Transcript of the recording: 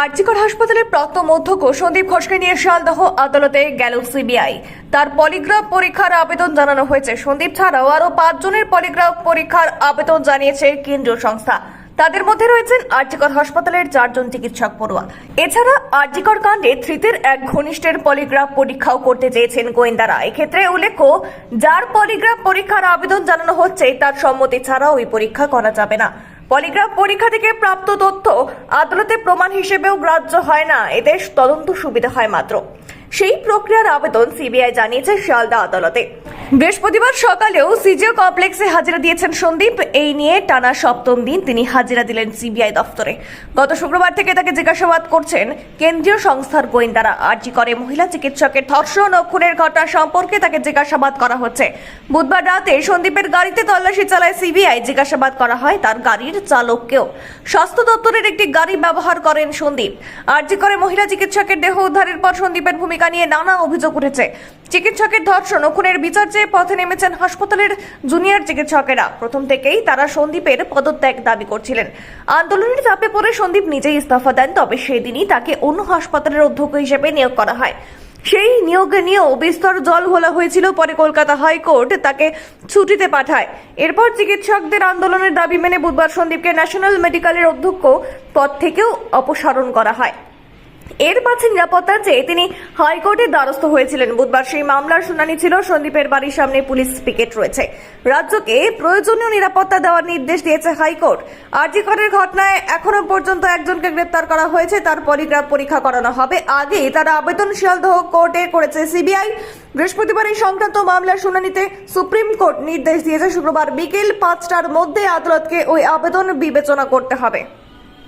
আরজিকর হাসপাতালের প্রাক্তন অধ্যক্ষ সন্দীপ ঘোষকে নিয়ে শিয়ালদহ আদালতে গেল সিবিআই। তার পলিগ্রাফ পরীক্ষার আবেদন জানানো হয়েছে। সন্দীপ ছাড়াও আরও পাঁচজনের পলিগ্রাফ পরীক্ষার আবেদন জানিয়েছে কেন্দ্রীয় সংস্থা। তাদের মধ্যে রয়েছেন আরজিকর হাসপাতালের চারজন চিকিৎসক পড়ুয়া। এছাড়া আরজিকর কাণ্ডে ধৃতের এক ঘনিষ্ঠের পলিগ্রাফ পরীক্ষাও করতে চেয়েছেন গোয়েন্দারা। এক্ষেত্রে উল্লেখ্য, যার পলিগ্রাফ পরীক্ষার আবেদন জানানো হচ্ছে, তার সম্মতি ছাড়া ওই পরীক্ষা করা যাবে না। পলিগ্রাফ পরীক্ষা থেকে প্রাপ্ত তথ্য আদালতে প্রমাণ হিসেবেও গ্রাহ্য হয় না। এতে তদন্ত সুবিধা হয় মাত্র। সেই প্রক্রিয়ার আবেদন সিবিআই জানিয়েছে শিয়ালদা আদালতে। বৃহস্পতিবার সকালেও সিজিও কমপ্লেক্সে হাজিরা দিয়েছেন সন্দীপ। এই নিয়ে টানা সপ্তম দিন তিনি হাজিরা দিলেন সিবিআই দফতরে। গত শুক্রবার থেকে তাকে জিজ্ঞাসাবাদ করছেন, কেন্দ্রীয় সংস্থার গোয়েন্দারা আর্জি করে মহিলা চিকিৎসকের ধর্ষণ ও খুনের ঘটনা সম্পর্কে তাকে জিজ্ঞাসাবাদ করা হচ্ছে। বুধবার রাতে সন্দীপের গাড়িতে তল্লাশি চালায় সিবিআই। জিজ্ঞাসাবাদ করা হয় তার গাড়ির চালককেও। স্বাস্থ্য দপ্তরের একটি গাড়ি ব্যবহার করেন সন্দীপ। আর্জি করে মহিলা চিকিৎসকের দেহ উদ্ধারের পর সন্দীপের ভূমিকা নিয়ে নানা অভিযোগ উঠেছে। চিকিৎসকের ধর্ষণ ও খুনের বিচার চেয়ে পথে নেমেছেন হাসপাতালের জুনিয়র চিকিৎসকেরা। প্রথম থেকেই তারা সন্দীপের পদত্যাগ দাবি করছিলেন। আন্দোলনের চাপে পড়ে সন্দীপ নিজেই ইস্তফা দেন, তবে সেদিনই তাকে অন্য হাসপাতালের অধ্যক্ষ হিসেবে নিয়োগ করা হয়। সেই নিয়োগ নিয়েও বিস্তর জল ঘোলা হয়েছিল, পরে কলকাতা হাইকোর্ট তাকে ছুটিতে পাঠায়। এরপর চিকিৎসকদের আন্দোলনের দাবি মেনে বুধবার সন্দীপকে ন্যাশনাল মেডিকেলের অধ্যক্ষ পদ থেকেও অপসারণ করা হয়। এর মাঝে নিরাপত্তা চেয়ে তিনি হাইকোর্টের দ্বারস্থ হয়েছিলেন। বুধবার সেই মামলার শুনানি ছিল। সন্দীপের বাড়ির সামনে পুলিশ পিকেট রয়েছে। রাজ্যকে প্রয়োজনীয় নিরাপত্তা দেওয়ার নির্দেশ দিয়েছে হাইকোর্ট। আরজিকরের ঘটনায় এখনও পর্যন্ত একজনকে গ্রেপ্তার করা হয়েছে। তার পলিগ্রাফ পরীক্ষা করানো হবে। আগে তার আবেদন শিয়ালদহ কোর্টে করেছে সিবিআই। বৃহস্পতিবার এই সংক্রান্ত মামলার শুনানিতে সুপ্রিম কোর্ট নির্দেশ দিয়েছে। শুক্রবার বিকেল পাঁচটার মধ্যে আদালতকে ওই আবেদন বিবেচনা করতে হবে।